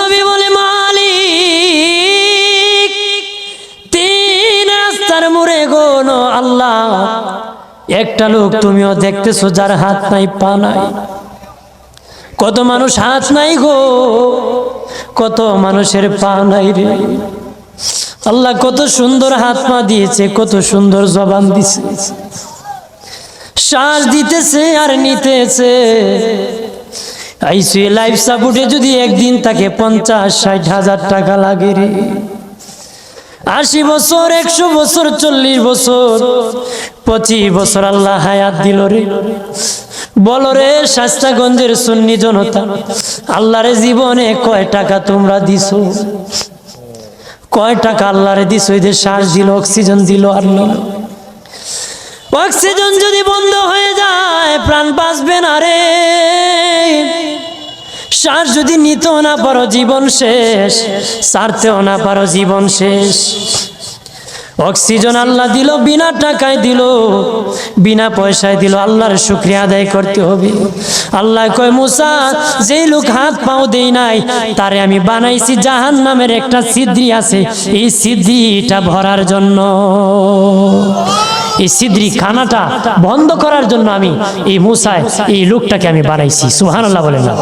নবী বলে, মালিক, তিন রাস্তার মোড়ে গোন আল্লাহ। একটা লোক তুমিও দেখতেছো যার হাত নাই, পা নাই। কত মানুষ হাত নাই গো, কত মানুষের পা নাই রে। আল্লাহ কত সুন্দর হাত পা দিয়েছে, কত সুন্দর জবান দিছে। শ্বাস দিতেছে আর নিতেছে। আইসিউ লাইফ সাপোর্টে যদি একদিন তাকে পঞ্চাশ, ষাট হাজার টাকা লাগে রে। আশি বছর, একশো বছর, চল্লিশ বছর, পঁচিশ বছর আল্লাহ হায়াত দিল রে। বলো রে, শাস্তাগঞ্জের সুন্নি জনতা, আল্লাহরে জীবনে কয় টাকা তোমরা দিছো? কয় টাকা আল্লাহরে দিছো? যে শ্বাস দিল, অক্সিজেন দিল আর নিল অক্সিজেন যদি বন্ধ হয়ে যায়, প্রাণ বাঁচবে না রে। শ্বাস যদি নিতেও না পারো জীবন শেষ, সারতেও না পারো জীবন শেষ। অক্সিজেন আল্লাহ দিল, বিনা টাকায় দিল, বিনা পয়সায় দিল, আল্লাহর শুক্রিয়া আদায় করতে হবে। আল্লাহ কয়, মুসা, যেই লোক হাত পাও দেই নাই, তারে আমি বানাইছি জাহান নামের একটা সিদ্রি আছে, এই সিদ্রিটা ভরার জন্য। এই সিদ্রি খানাটা বন্ধ করার জন্য আমি এই মুসায়, এই লোকটাকে আমি বানাইছি। সুহান আল্লাহ বলে না।